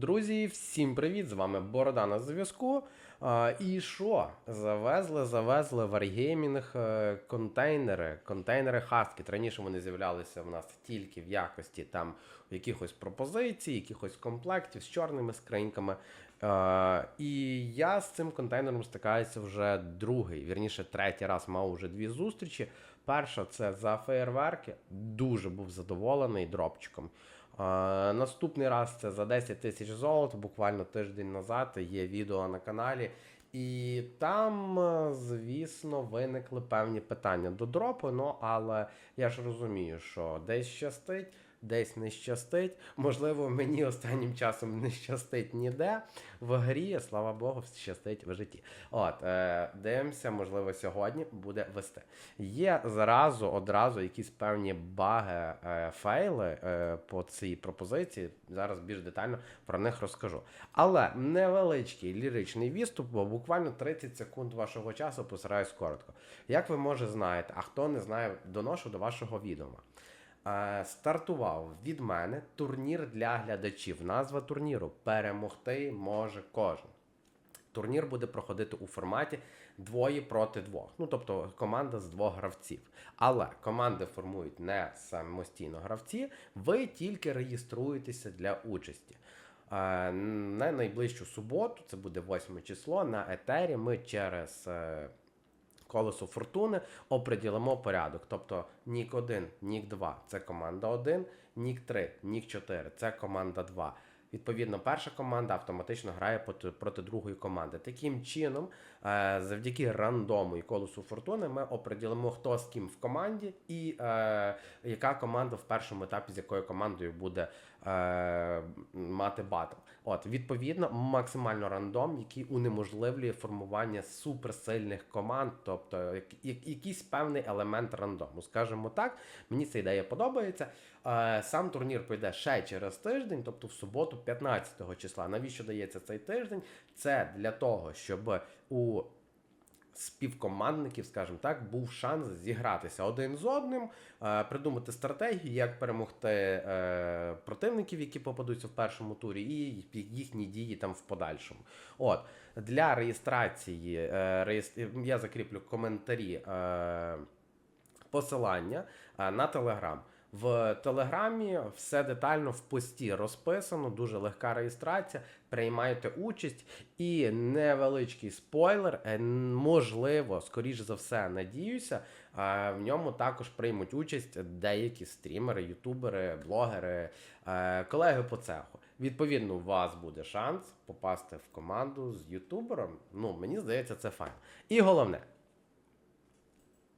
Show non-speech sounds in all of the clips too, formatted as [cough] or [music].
Друзі, всім привіт! З вами Борода на зв'язку. І що? Завезли, завезли Wargaming е, контейнери, контейнери Husky. Раніше вони з'являлися в нас тільки в якості там якихось пропозицій, якихось комплектів з чорними скриньками. І я з цим контейнером стикаюся вже другий, вірніше, третій раз мав вже дві зустрічі. Перша це за феєрверки. Дуже був задоволений дропчиком. Наступний раз це за 10 тисяч золота, буквально тиждень назад є відео на каналі. І там, е, звісно, виникли певні питання до дропу. Ну, але я ж розумію, що десь щастить, десь не щастить. Можливо, мені останнім часом не щастить ніде в грі, слава Богу, щастить в житті. От, е, дивимося, можливо, сьогодні буде вести. Є зразу одразу якісь певні баги, е, фейли е, по цій пропозиції. Зараз більш детально про них розкажу. Але невеличкий ліричний відступ, бо буквально 30 секунд вашого часу постараюсь коротко. Як ви може знаєте, а хто не знає, доношу до вашого відома. Е, Стартував від мене турнір для глядачів. Назва турніру Перемогти може кожен. Турнір буде проходити у форматі двоє проти двох. Ну тобто команда з двох гравців. Але команди формують не самостійно гравці, ви тільки реєструєтеся для участі. Е, На найближчу суботу, це буде 8 число, на етері ми через колесо фортуни оприділимо порядок. Тобто Нік 1, Нік 2 це команда 1, Нік 3, Нік 4 це команда 2. Відповідно, перша команда автоматично грає проти, другої команди. Таким чином, е, завдяки рандому і колесу фортуни, ми оприділимо, хто з ким в команді, і е, яка команда в першому етапі з якою командою буде е, мати батл. От, відповідно, максимально рандом, який унеможливлює формування суперсильних команд, тобто як- як- якийсь певний елемент рандому. Скажімо так, мені ця ідея подобається. Е, Сам турнір пройде ще через тиждень, тобто в суботу, 15 числа. Навіщо дається цей тиждень? Це для того, щоб у співкомандників, скажімо так, був шанс зігратися один з одним, е, придумати стратегію, як перемогти е, противників, які попадуться в першому турі, і їхні дії там в подальшому. От для реєстрації е, я закріплю коментарі. Посилання на Телеграм. В Телеграмі все детально в пості розписано, дуже легка реєстрація. Приймайте участь і невеличкий спойлер. е, Можливо, скоріш за все, надіюся, е, в ньому також приймуть участь деякі стрімери, ютубери, блогери, е, колеги по цеху. Відповідно, у вас буде шанс попасти в команду з ютубером. Ну, мені здається, це файн. І головне,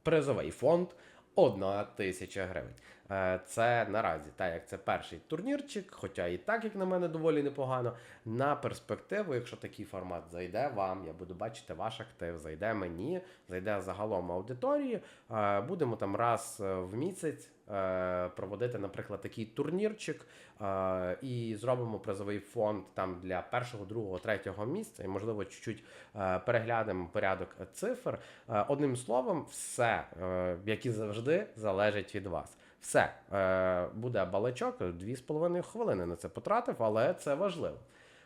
призовий фонд 1 тисяча гривень. Е, Це наразі, так як це перший турнірчик, хоча і так, як на мене, доволі непогано. На перспективу, якщо такий формат зайде вам, я буду бачити ваш актив, зайде мені, зайде загалом аудиторії. е, Будемо там раз е, в місяць проводити, наприклад, такий турнірчик і зробимо призовий фонд там для першого, другого, третього місця, і можливо чуть-чуть переглянемо порядок цифр. Одним словом, все, як і завжди, залежить від вас. Все, е, буде балачок, 2,5 хвилини на це потратив, але це важливо.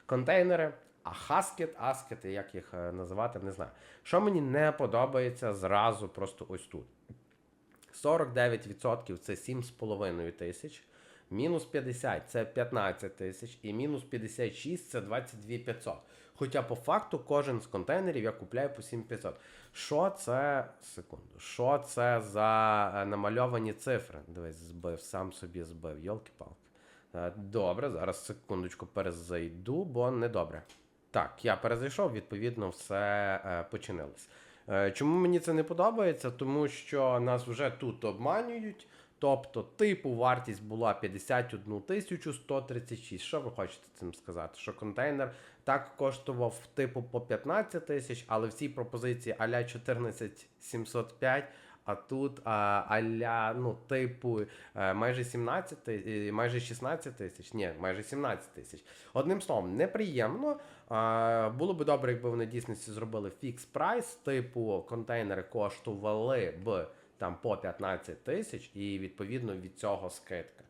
Контейнери, а хаскет, аскет, як їх е, називати, не знаю. Що мені не подобається зразу, просто ось тут. 49% це 7,5 тисяч, мінус 50 це 15 тисяч, і мінус 56 це 22 500. Хоча по факту кожен з контейнерів я купляю по 7500. Що це секунду? Що це за е, намальовані цифри? Дивись, збив, сам собі збив. Йолки-палки. Е, Добре, зараз секундочку перезайду, бо недобре. Так, я перезайшов, відповідно, все е, починилось. Чому мені це не подобається? Тому що нас вже тут обманюють. Тобто, типу, вартість була 51 тисячу 136. Що ви хочете цим сказати? Що контейнер так коштував типу по 15 тисяч, але в цій пропозиції аля 14705, а тут а, аля, ну, типу, е, майже 17 е, майже 16 тисяч, ні, майже 17 тисяч. Одним словом, неприємно. А, Було би добре, якби вони дійсності зробили фікс прайс, типу контейнери коштували б там по 15 тисяч, і відповідно від цього скидка.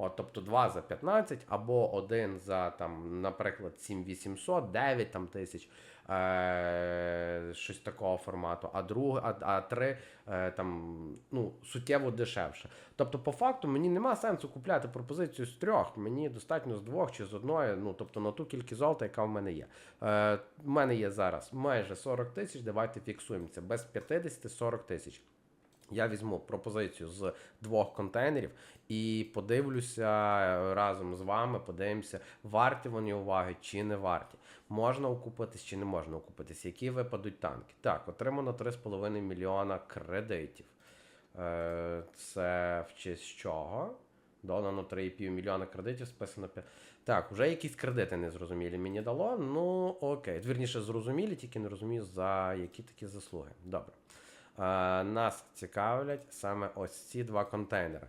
От, тобто 2 за 15, або один за там, наприклад, 7800, 9 там, тисяч, е- щось такого формату, а друг, а, а три е- там, ну, суттєво дешевше. Тобто, по факту, мені нема сенсу купляти пропозицію з трьох. Мені достатньо з двох чи з одної, ну тобто на ту кількість золота, яка в мене є. Е, в мене є зараз майже 40 тисяч. Давайте фіксуємо це без 50 40 тисяч. Я візьму пропозицію з двох контейнерів і подивлюся разом з вами, подивимося, варті вони уваги чи не варті. Можна окупитись чи не можна окупитись, які випадуть танки. Так, отримано 3,5 мільйона кредитів. Е, Це в честь чого? Додано 3,5 мільйона кредитів, списано 5. Так, вже якісь кредити незрозумілі мені дало. Ну, окей. Вірніше, зрозумілі, тільки не розумію, за які такі заслуги. Добре. Е, нас цікавлять саме ось ці два контейнери.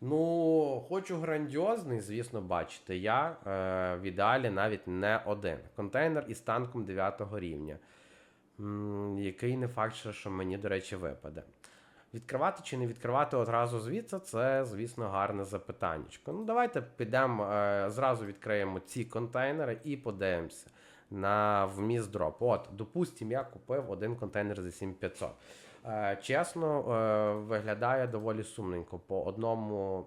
Ну, хочу грандіозний, звісно, бачити. Я е, в ідеалі навіть не один. Контейнер із танком 9 рівня. М, який не факт, що- мені, до речі, випаде. Відкривати чи не відкривати одразу звідси, це, звісно, гарне запитання. Ну, давайте підемо, е, зразу відкриємо ці контейнери і подивимося на вміст дропу. От, допустимо, я купив один контейнер за 7500. Е, чесно, е, виглядає доволі сумненько. По одному.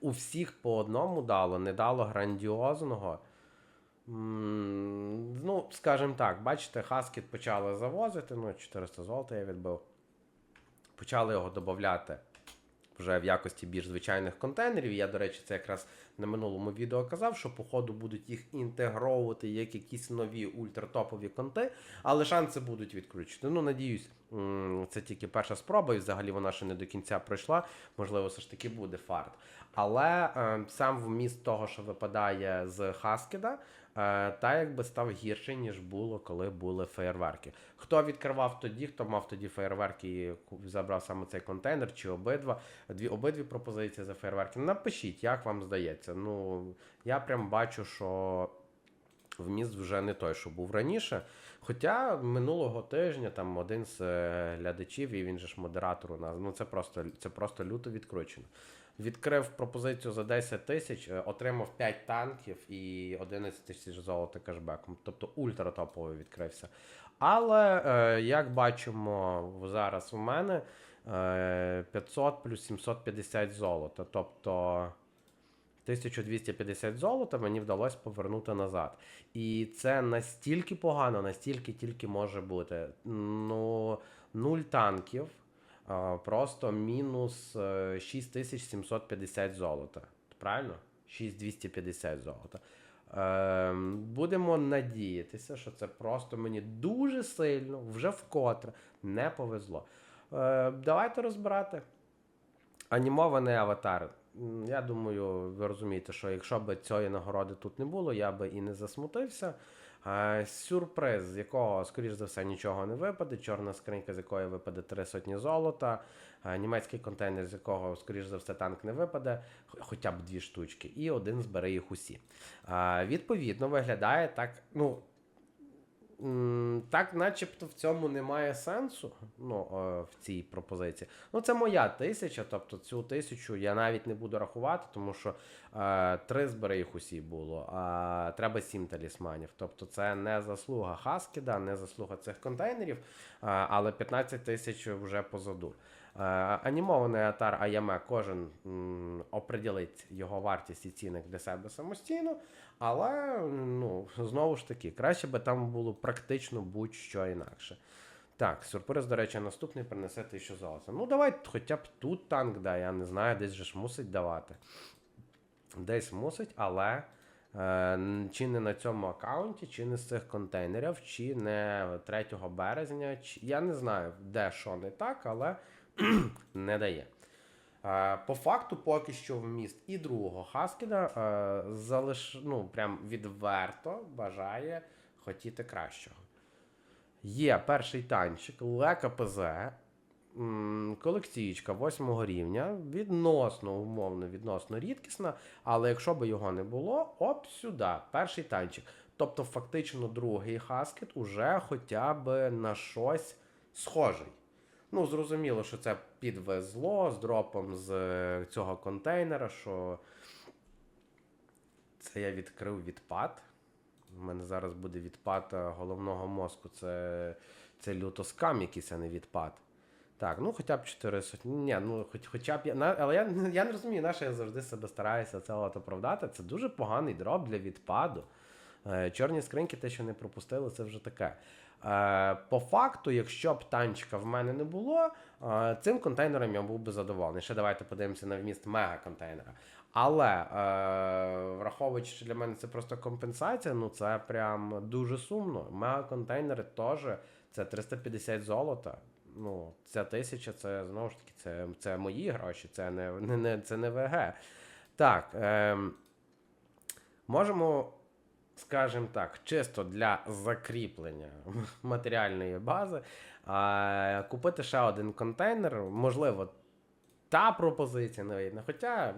У всіх по одному дало, не дало грандіозного. Ну, скажімо так, бачите, Хаскіт почали завозити, ну, 400 золота я відбив. Почали його додати вже в якості більш звичайних контейнерів. Я, до речі, це якраз на минулому відео казав, що по ходу будуть їх інтегровувати як якісь нові ультратопові конти, але шанси будуть відключити. Ну, надіюсь, це тільки перша спроба, і взагалі вона ще не до кінця пройшла. Можливо, все ж таки буде фарт. Але е, сам вміст того, що випадає з Хаскіда, та якби став гірше, ніж було, коли були феєрверки. Хто відкривав тоді, хто мав тоді феєрверки і забрав саме цей контейнер, чи обидва, дві обидві пропозиції за феєрверки. Напишіть, як вам здається. Ну, я прям бачу, що вміст вже не той, що був раніше. Хоча минулого тижня там один з е, глядачів, і він же ж модератор у нас. Ну це просто це просто люто відкручено. Відкрив пропозицію за 10 тисяч, е, отримав 5 танків і 11 тисяч золота кешбеком. Тобто ультратоповий відкрився. Але е, як бачимо зараз у мене е, 500 плюс 750 золота. Тобто 1250 золота мені вдалося повернути назад. І це настільки погано, настільки тільки може бути. Ну, нуль танків, просто мінус е, 6750 золота. Правильно? 6250 золота. Ем, Будемо надіятися, що це просто мені дуже сильно, вже вкотре не повезло. Е, Давайте розбирати. Анімований аватар. Я думаю, ви розумієте, що якщо б цієї нагороди тут не було, я би і не засмутився. Сюрприз, з якого, скоріш за все, нічого не випаде. Чорна скринька, з якої випаде три сотні золота. Німецький контейнер, з якого, скоріш за все, танк не випаде, хоча б дві штучки, і один збере їх усі. Відповідно, виглядає так, ну. Так, начебто в цьому немає сенсу, ну, е, в цій пропозиції. Ну, це моя тисяча, тобто цю тисячу я навіть не буду рахувати, тому що е, три збери їх усі було, а треба сім талісманів. Тобто це не заслуга Хаскіда, не заслуга цих контейнерів, е, але 15 тисяч вже позаду. Е, Анімований атар Аяме кожен м, оприділить його вартість і цінник для себе самостійно, але ну, знову ж таки, краще би там було практично будь-що інакше. Так, сюрприз, до речі, наступний принесе тисячу золота. Ну, давай хоча б тут танк дай, я не знаю, десь же ж мусить давати. Десь мусить, але е, чи не на цьому аккаунті, чи не з цих контейнерів, чи не 3 березня, чи я не знаю, де що не так, але [clears throat] не дає. По факту, поки що вміст і другого Хаскіда е, залиш, ну, прям відверто бажає хотіти кращого. Є перший танчик Лека ПЗ, колекційка 8 рівня, відносно, умовно, відносно рідкісна, але якщо б його не було, оп, сюди, перший танчик. Тобто, фактично, другий хаскет уже хоча б на щось схожий. Ну, зрозуміло, що це підвезло з дропом з е, цього контейнера, що це я відкрив відпад. У мене зараз буде відпад е, головного мозку. Це, це люто скам якийсь, а не відпад. Так, ну хоча б 4 сотні. Ні, ну хоч, хоча б я. Але я, я не розумію, на що я завжди себе стараюся це от оправдати. Це дуже поганий дроп для відпаду. Е, Чорні скриньки, те, що не пропустили, це вже таке. Е, По факту, якщо б танчика в мене не було, е, цим контейнером я був би задоволений. Ще давайте подивимося на вміст мега-контейнера. Але е, враховуючи, що для мене це просто компенсація, ну це прям дуже сумно. Мега-контейнери теж це 350 золота. Ну, ця тисяча, це знову ж таки, це, це мої гроші, це не, не, це не ВГ. Так. Е, можемо скажімо так, чисто для закріплення [laughs] матеріальної бази, купити ще один контейнер. Можливо, та пропозиція не вийде. Хоча.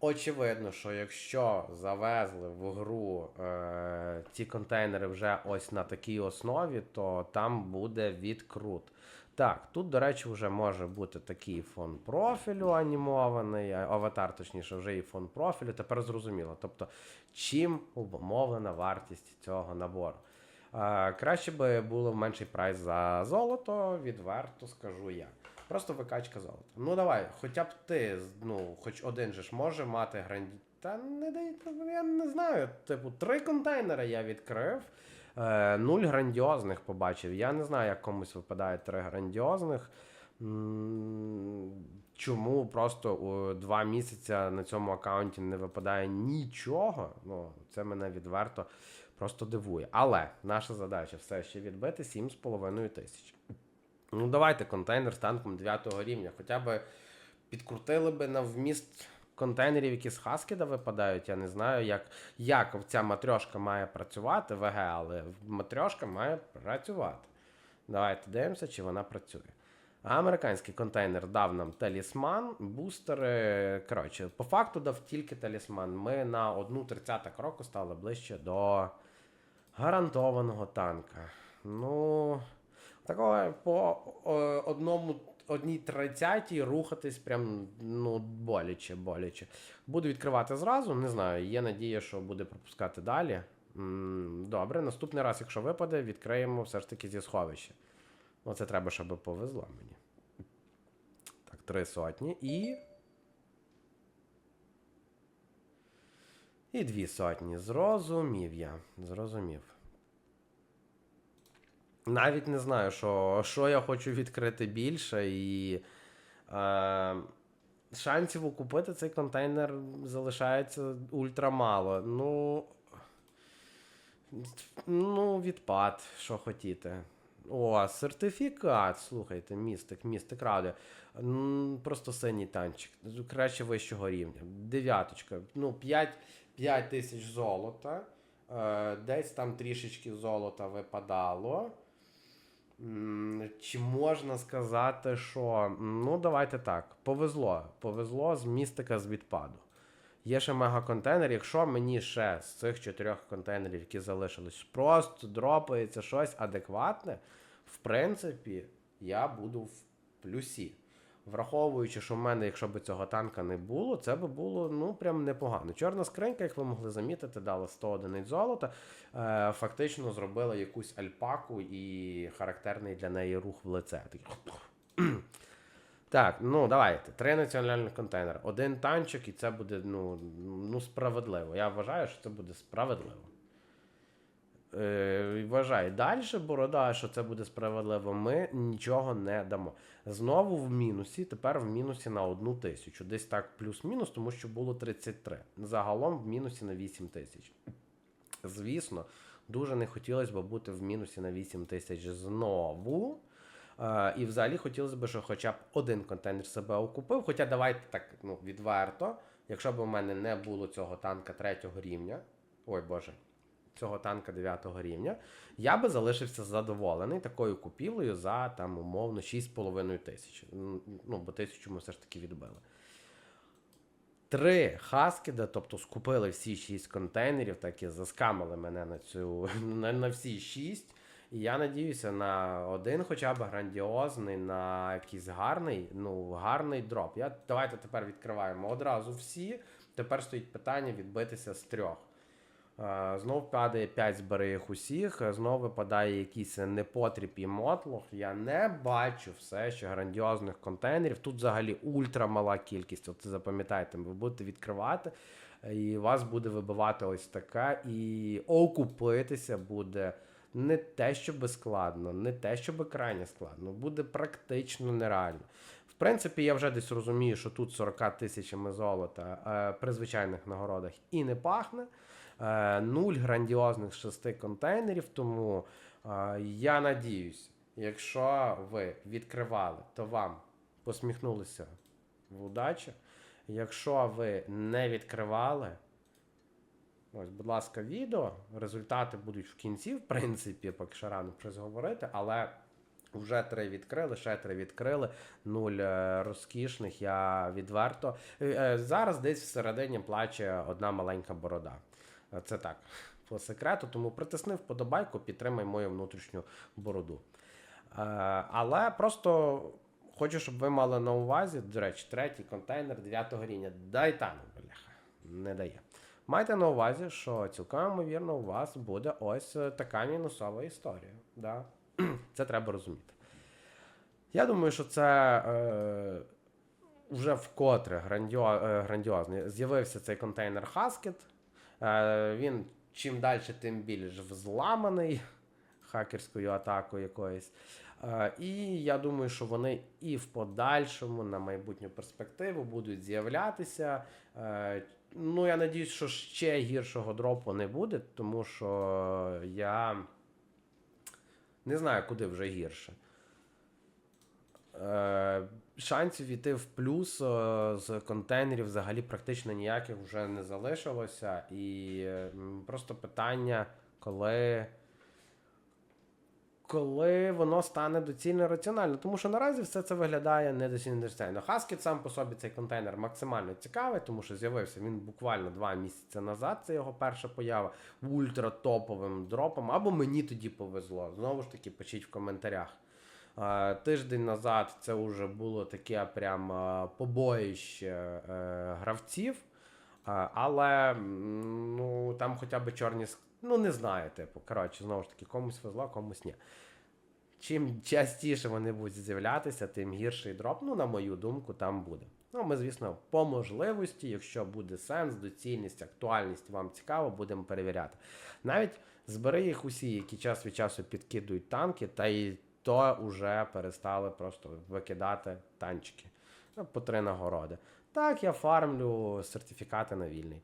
Очевидно, що якщо завезли в гру е, ці контейнери вже ось на такій основі, то там буде відкрут. Так, тут, до речі, вже може бути такий фон профілю анімований, аватар, точніше, вже і фон профілю. Тепер зрозуміло. Тобто, чим обумовлена вартість цього набору. Е, краще би було менший прайс за золото, відверто скажу я. Просто викачка золота. Ну давай, хоча б ти, ну, хоч один же ж може мати гранді. Та не дай, я не знаю. Типу, три контейнери я відкрив. Е, нуль грандіозних побачив. Я не знаю, як комусь випадає три грандіозних. Чому просто у два місяці на цьому аккаунті не випадає нічого? Ну, це мене відверто просто дивує. Але наша задача все ще відбити 7,5 тисяч. Ну, давайте контейнер з танком 9 рівня. Хоча б підкрутили би на вміст контейнерів, які з Хаскіда випадають. Я не знаю, як, як ця матрьошка має працювати, ВГ, але матрьошка має працювати. Давайте дивимося, чи вона працює. А Американський контейнер дав нам талісман, бустери. Коротше, по факту дав тільки талісман. Ми на одну тридцята кроку стали ближче до гарантованого танка. Ну, такого по е, одному одній тридцятій рухатись прям ну, боляче, боляче. Буду відкривати зразу, не знаю. Є надія, що буде пропускати далі. Добре, наступний раз, якщо випаде, відкриємо все ж таки зі сховища. Ну, це треба, щоб повезло мені. Так, три сотні і. І дві сотні. Зрозумів я. Зрозумів. Навіть не знаю, що, що я хочу відкрити більше, і е, шансів окупити цей контейнер залишається ультрамало. Ну. Ну, відпад, що хотіти. О, сертифікат. Слухайте, містик, містик ради. Просто синій танчик. Краще вищого рівня. Дев'яточка. Ну, 5, 5 тисяч золота. Е, десь там трішечки золота випадало. Чи можна сказати, що. Ну, давайте так. Повезло. Повезло з містика з відпаду. Є ще мегаконтейнер. Якщо мені ще з цих чотирьох контейнерів, які залишились, просто дропається щось адекватне, в принципі, я буду в плюсі. Враховуючи, що в мене, якщо б цього танка не було, це би було ну прям непогано. Чорна скринька, як ви могли замітити, дала 100 одиниць золота. Е, фактично зробила якусь альпаку і характерний для неї рух в лице. [clears throat] Так, ну давайте. Три національних контейнери. Один танчик, і це буде ну, ну справедливо. Я вважаю, що це буде справедливо. Е, вважаю. Далі борода, що це буде справедливо, ми нічого не дамо. Знову в мінусі, тепер в мінусі на одну тисячу. Десь так плюс-мінус, тому що було 33. Загалом в мінусі на 8 тисяч. Звісно, дуже не хотілося б бути в мінусі на 8 тисяч знову. Е, і взагалі хотілося б, що хоча б один контейнер себе окупив. Хоча давайте так ну, відверто, якщо б у мене не було цього танка третього рівня, ой Боже, цього танка 9 рівня, я би залишився задоволений такою купівлею за там умовно 6,5 тисяч. Ну, бо тисячу ми все ж таки відбили. Три хаскіда, тобто скупили всі шість контейнерів, так і заскамили мене на цю [laughs] на, на всі шість. І я надіюся на один хоча б грандіозний, на якийсь гарний, ну, гарний дроп. Я, давайте тепер відкриваємо одразу всі. Тепер стоїть питання відбитися з трьох. Е, Знов падає 5 збери їх усіх, знов випадає якийсь непотріб і мотлох. Я не бачу все ще грандіозних контейнерів. Тут взагалі ультра мала кількість. От запам'ятайте, ви будете відкривати, і вас буде вибивати ось таке, і окупитися буде не те, щоб складно, не те, щоб крайне складно, буде практично нереально. Принципі, я вже десь розумію, що тут 40 тисячами золота е, при звичайних нагородах і не пахне. Е, нуль грандіозних шести контейнерів. Тому е, я надіюсь, якщо ви відкривали, то вам посміхнулися в удачі. Якщо ви не відкривали, ось, будь ласка, відео. Результати будуть в кінці, в принципі, поки що рано щось говорити, але. Вже три відкрили, ще три відкрили, нуль е, розкішних. Я відверто. Е, е, Зараз десь всередині плаче одна маленька борода. Це так, по секрету. Тому притисни вподобайку, підтримай мою внутрішню бороду. Але просто хочу, щоб ви мали на увазі, до речі, третій контейнер 9 рівня. Дай там, бляха, не дає. Майте на увазі, що цілком ймовірно у вас буде ось така мінусова історія. Да? Це треба розуміти. Я думаю, що це е, вже вкотре е, грандіозний. З'явився цей контейнер Haskett. Е, він чим далі, тим більш взламаний хакерською атакою якоюсь. Е, і я думаю, що вони і в подальшому на майбутню перспективу будуть з'являтися. Е, ну, я надіюсь, що ще гіршого дропу не буде, тому що я не знаю, куди вже гірше. Е, шансів іти в плюс е, з контейнерів взагалі практично ніяких вже не залишилося. І просто питання, коли. Коли воно стане доцільно раціонально, тому що наразі все це виглядає недоцільно раціонально. Хаскет сам по собі цей контейнер максимально цікавий, тому що з'явився він буквально два місяці назад. Це його перша поява ультратоповим дропом. Або мені тоді повезло. Знову ж таки, пишіть в коментарях. Тиждень назад це вже було таке прям побоїще е, гравців. Але ну, там хоча б чорні Ну, не знаю, типу. Коротше, знову ж таки, комусь везло, комусь ні. Чим частіше вони будуть з'являтися, тим гірший дроп, ну, на мою думку, там буде. Ну, ми, звісно, по можливості, якщо буде сенс, доцільність, актуальність вам цікаво, будемо перевіряти. Навіть збери їх усі, які час від часу підкидують танки, та й то вже перестали просто викидати танчики. Ну, по три нагороди. Так, я фармлю сертифікати на вільний.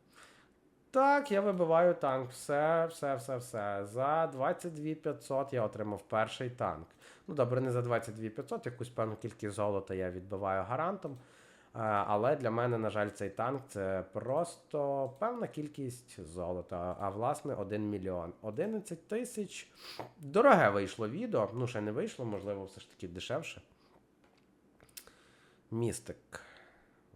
Так, я вибиваю танк. Все, все, все, все. За 22 500 я отримав перший танк. Ну, добре, не за 22 500, якусь певну кількість золота я відбиваю гарантом. Е, Але для мене, на жаль, цей танк це просто певна кількість золота. А власне 1 мільйон. 11 тисяч. Дороге вийшло відео. Ну, ще не вийшло, можливо, все ж таки дешевше. Містик.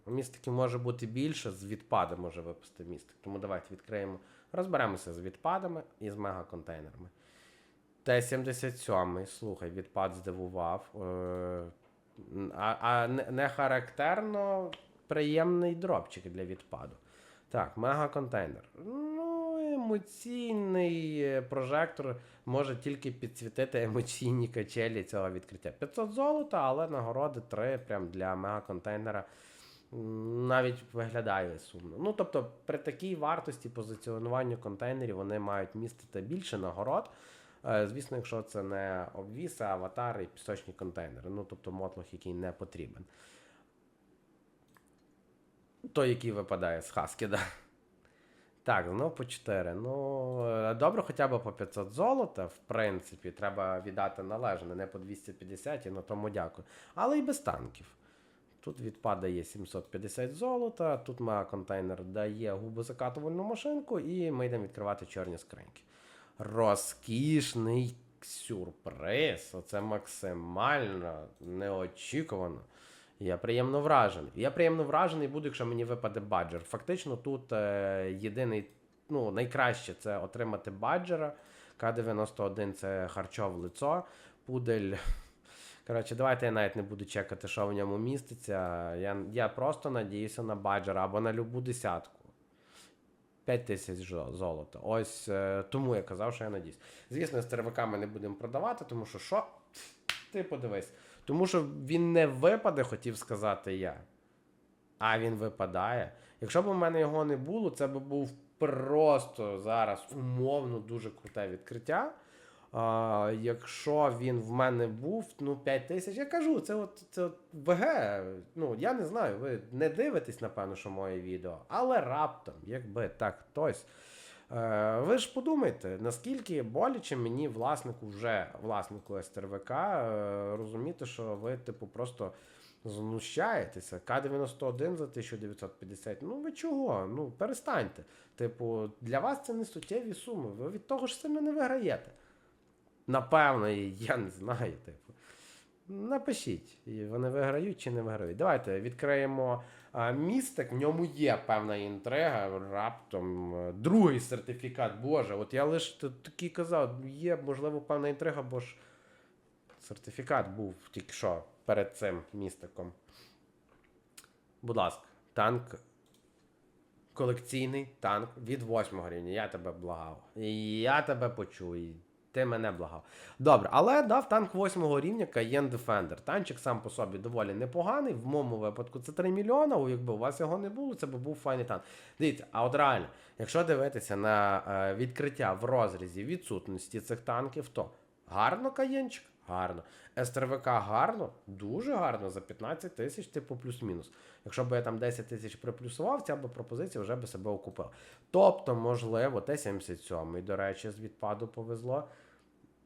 Містиків може бути більше, з відпади може випустити містик. Тому давайте відкриємо. Розберемося з відпадами і з мегаконтейнерами. Т-77, слухай, відпад здивував. Е, А, а не, характерно приємний дропчик для відпаду. Так, мегаконтейнер. Ну, емоційний е, прожектор може тільки підсвітити емоційні качелі цього відкриття. 500 золота, але нагороди 3 прям для мегаконтейнера навіть виглядає сумно. Ну, тобто, при такій вартості позиціонування контейнерів вони мають містити більше нагород. Е, Звісно, якщо це не обвіси, аватари і пісочні контейнери. Ну, тобто мотлох, який не потрібен. Той, який випадає з Хаскіда. Так, знов по 4. Ну, е, добре, хоча б по 500 золота, в принципі, треба віддати належне, не по 250, і на тому дякую. Але і без танків. Тут відпадає 750 золота, тут має контейнер дає губозакатувальну машинку, і ми йдемо відкривати чорні скриньки. Розкішний сюрприз. Оце максимально неочікувано. Я приємно вражений. Я приємно вражений буду, якщо мені випаде баджер. Фактично, тут е, єдиний, ну, найкраще це отримати баджера. К-91 це харчов лицо, пудель. Коротше, давайте я навіть не буду чекати, що в ньому міститься. Я, я просто надіюся на баджера або на любу десятку. 5 тисяч золота. Ось е, тому я казав, що я надіюсь. Звісно, СТРВК ми не будемо продавати, тому що що? Ти подивись. Тому що він не випаде, хотів сказати я. А він випадає. Якщо б у мене його не було, це б був просто зараз умовно дуже круте відкриття. А, якщо він в мене був, ну 5 тисяч, я кажу, це от це от ВГ. Ну, я не знаю, ви не дивитесь, напевно, що моє відео, але раптом, якби так хтось. Е, ви ж подумайте, наскільки боляче мені власнику вже власнику СТРВК е, розуміти, що ви, типу, просто знущаєтеся. К-91 за 1950. Ну ви чого? Ну перестаньте. Типу, для вас це не суттєві суми. Ви від того ж сильно не виграєте. Напевно, я не знаю, типу. Напишіть, вони виграють чи не виграють. Давайте відкриємо містик. В ньому є певна інтрига. Раптом е, другий сертифікат. Боже, от я лише такий казав, є, можливо, певна інтрига, бо ж сертифікат був тільки що перед цим містиком. Будь ласка, танк. Колекційний танк від 8 рівня. Я тебе благав. Я тебе почую. Ти мене благав. Добре, але дав танк 8 рівня Cayenne Defender. Танчик сам по собі доволі непоганий. В моєму випадку це 3 мільйона. Якби у вас його не було, це б був файний танк. Дивіться, а от реально, якщо дивитися на е, відкриття в розрізі відсутності цих танків, то гарно каєнчик? Гарно. СТРВК гарно, дуже гарно за 15 тисяч, типу плюс-мінус. Якщо б я там 10 тисяч приплюсував, ця б пропозиція вже би себе окупила. Тобто, можливо, Т-77, до речі, з відпаду повезло.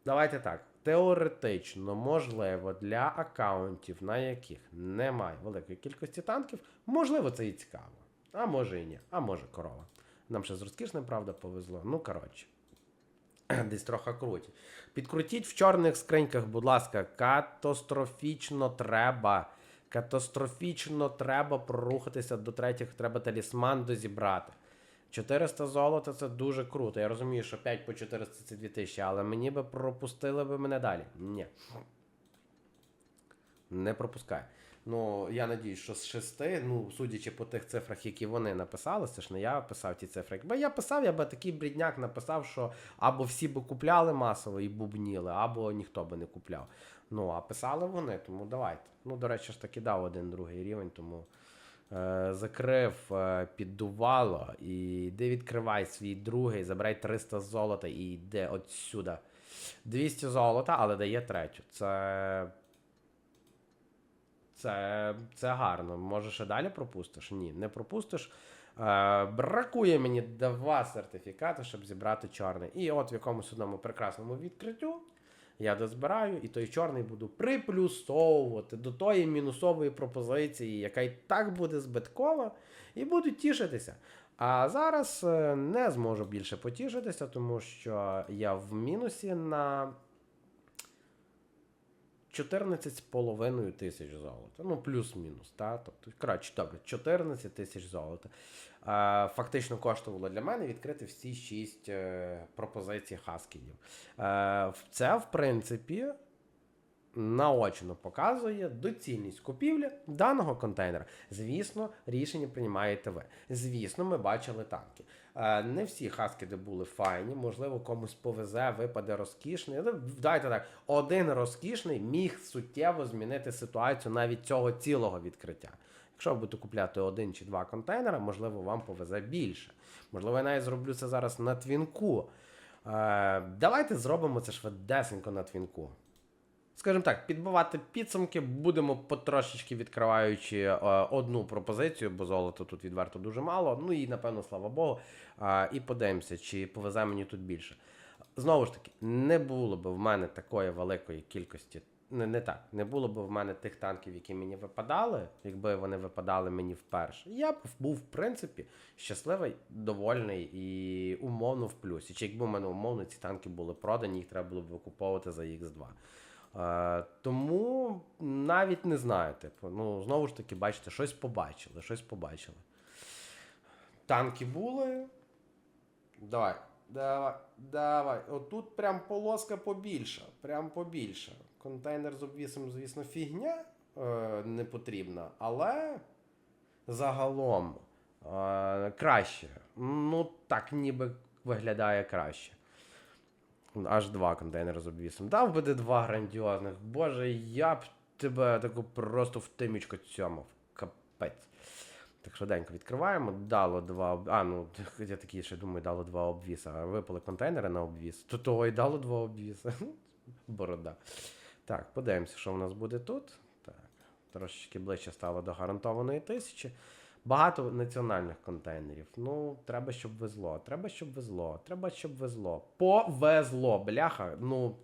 Давайте так. Теоретично, можливо, для аккаунтів, на яких немає великої кількості танків, можливо, це і цікаво. А може і ні, а може корова. Нам ще з розкішним, правда, повезло. Ну, коротше. [clears throat] Десь трохи круті. Підкрутіть в чорних скриньках, будь ласка, катастрофічно треба. Катастрофічно треба прорухатися до третіх, треба талісман дозібрати. 400 золота це дуже круто. Я розумію, що 5 по 400 це 2000, але мені би пропустили би мене далі. Ні. Не пропускай. Ну, я надіюсь, що з шести, ну, судячи по тих цифрах, які вони написали, це ж не я писав ті цифри. Якби я писав, я би такий брідняк написав, що або всі би купляли масово і бубніли, або ніхто би не купляв. Ну, а писали вони, тому давайте. Ну, до речі, ж таки дав один другий рівень, тому закрив, е, піддувало, і йди відкривай свій другий, забирай 300 золота і йде от сюди. 200 золота, але дає третю. Це. Це, це гарно. Може, ще далі пропустиш? Ні, не пропустиш. Е, бракує мені два сертифікати, щоб зібрати чорний. І от в якомусь одному прекрасному відкриттю я дозбираю, і той чорний буду приплюсовувати до тої мінусової пропозиції, яка і так буде збиткова, і буду тішитися. А зараз е, не зможу більше потішитися, тому що я в мінусі на 14,5 тисяч золота. Ну, плюс-мінус. Та? Тобто, коротше, добре, 14 тисяч золота. Е, фактично коштувало для мене відкрити всі 6 е, пропозицій хаскінів. Е, це, в принципі, наочно показує доцільність купівлі даного контейнера. Звісно, рішення приймаєте ви. Звісно, ми бачили танки. Е, Не всі хаскіди були файні, можливо, комусь повезе, випаде розкішний. Але Дайте так, один розкішний міг суттєво змінити ситуацію навіть цього цілого відкриття. Якщо ви будете купляти один чи два контейнера, можливо, вам повезе більше. Можливо, я навіть зроблю це зараз на твінку. Е, давайте зробимо це швидесенько на твінку. Скажімо так, підбивати підсумки будемо потрошечки відкриваючи е, одну пропозицію, бо золота тут відверто дуже мало. Ну і напевно, слава Богу. Е, і подивимося, чи повезе мені тут більше. Знову ж таки, не було б в мене такої великої кількості. Не, не так, не було б в мене тих танків, які мені випадали, якби вони випадали мені вперше. Я б був, в принципі, щасливий, довольний і умовно в плюсі. Чи якби в мене умовно ці танки були продані, їх треба було б викуповувати за X2. Е, тому навіть не знаю, типу, ну, знову ж таки, бачите, щось побачили, щось побачили. Танки були. Давай. Давай, давай. Отут прям полоска побільша. Прям побільша. Контейнер з обвісом, звісно, фігня е, не потрібна, але загалом е, краще. Ну, так ніби виглядає краще. Аж два контейнери з обвісом. Дав би два грандіозних. Боже, я б тебе таку просто в тимічку цьомав. Капець. Так швиденько відкриваємо. Дало два. А, ну [laughs] я такий ще думаю, дало два обвіса. Випали контейнери на обвіс. То того і дало два обвіса. [laughs] Борода. Так, подивимося, що в нас буде тут. Так, трошечки ближче стало до гарантованої тисячі. Багато національних контейнерів. Ну, треба, щоб везло. Треба, щоб везло. Треба, щоб везло. Повезло, бляха. Ну,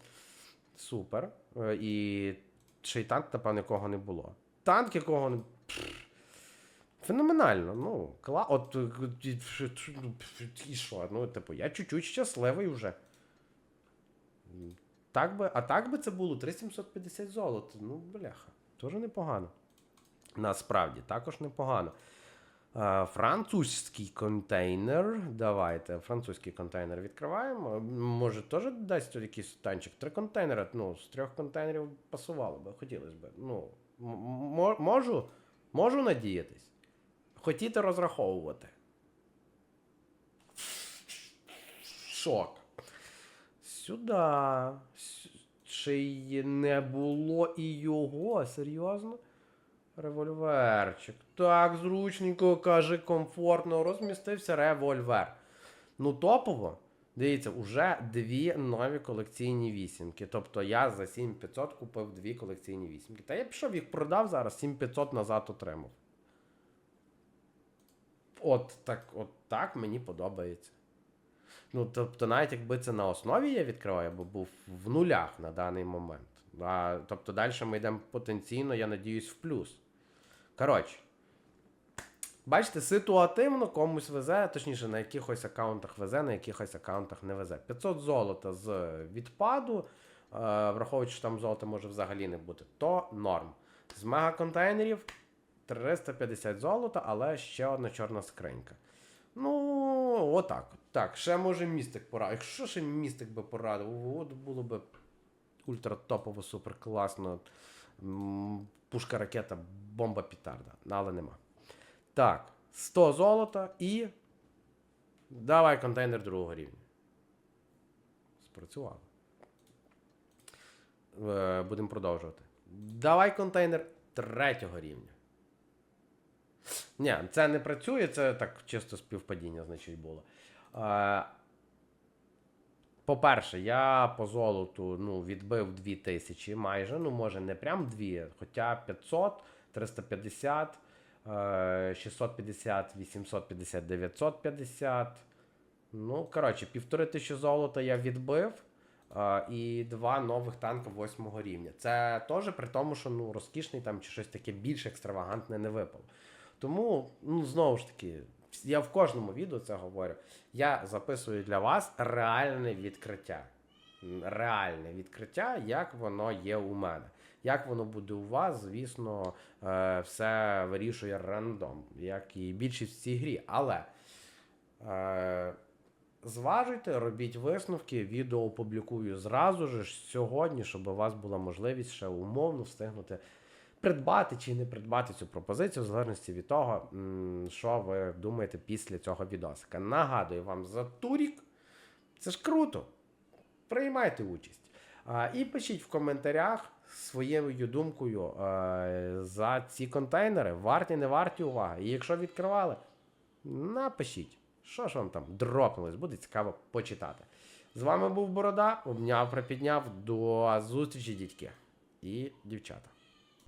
супер. Е, І ще й танк, напевно, якого не було. Танк, якого не. Феноменально. Ну, кла... От е, ну, і що? Ну, типу, я чуть-чуть щасливий вже. Так би, а так би це було 3750 золота. Ну, бляха, теж непогано. Насправді, також непогано. А, французький контейнер. Давайте. Французький контейнер відкриваємо. Може, теж дасть якийсь танчик. Три контейнери. Ну, з трьох контейнерів пасувало би, хотілося б. Ну, можу, можу надіятись. Хотіти розраховувати. Шок. Сюди. Й не було і його. Серйозно? Револьверчик. Так, зручненько, каже, комфортно. Розмістився револьвер. Ну, топово. Дивіться, уже дві нові колекційні вісімки. Тобто я за 7500 купив дві колекційні вісімки. Та я пішов їх продав зараз, 7500 назад отримав. От так, от так мені подобається. Ну, тобто, навіть якби це на основі я відкривав, я би був в нулях на даний момент. А, тобто далі ми йдемо потенційно, я надіюсь, в плюс. Коротше. Бачите, ситуативно комусь везе, точніше, на якихось аккаунтах везе, на якихось аккаунтах не везе. 500 золота з відпаду, е, враховуючи, що там золота може взагалі не бути, то норм. З мегаконтейнерів 350 золота, але ще одна чорна скринька. Ну, отак. Так, ще може містик порадив. Якщо ще містик би порадив, от було б ультра топово, супер класно. Пушка ракета, бомба пітарда. Але нема. Так, 100 золота і. Давай контейнер другого рівня. Спрацювало. Е, Будемо продовжувати. Давай контейнер третього рівня. Ні, це не працює, це так чисто співпадіння, значить, було. Е, по-перше, я по золоту ну, відбив 2000 майже. Ну, може, не прям 2, хоча 500, 350, е, 650, 850, 950. Ну, коротше, півтори тисячі золота я відбив. е, І два нових танка восьмого рівня. Це теж при тому, що ну, розкішний там чи щось таке більш екстравагантне не випало. Тому, ну, знову ж таки, я в кожному відео це говорю. Я записую для вас реальне відкриття. Реальне відкриття, як воно є у мене. Як воно буде у вас, звісно, е, все вирішує рандом, як і більшість в цій грі. Але е, зважуйте, робіть висновки, відео опублікую зразу ж сьогодні, щоб у вас була можливість ще умовно встигнути придбати чи не придбати цю пропозицію, в залежності від того, що ви думаєте після цього відосика. Нагадую вам за турік. Це ж круто. Приймайте участь. І пишіть в коментарях своєю думкою е, за ці контейнери, варті, не варті уваги. І якщо відкривали, напишіть, що ж вам там дропнулось, буде цікаво почитати. З вами був Борода, обняв, припідняв. До зустрічі, дітки і дівчата.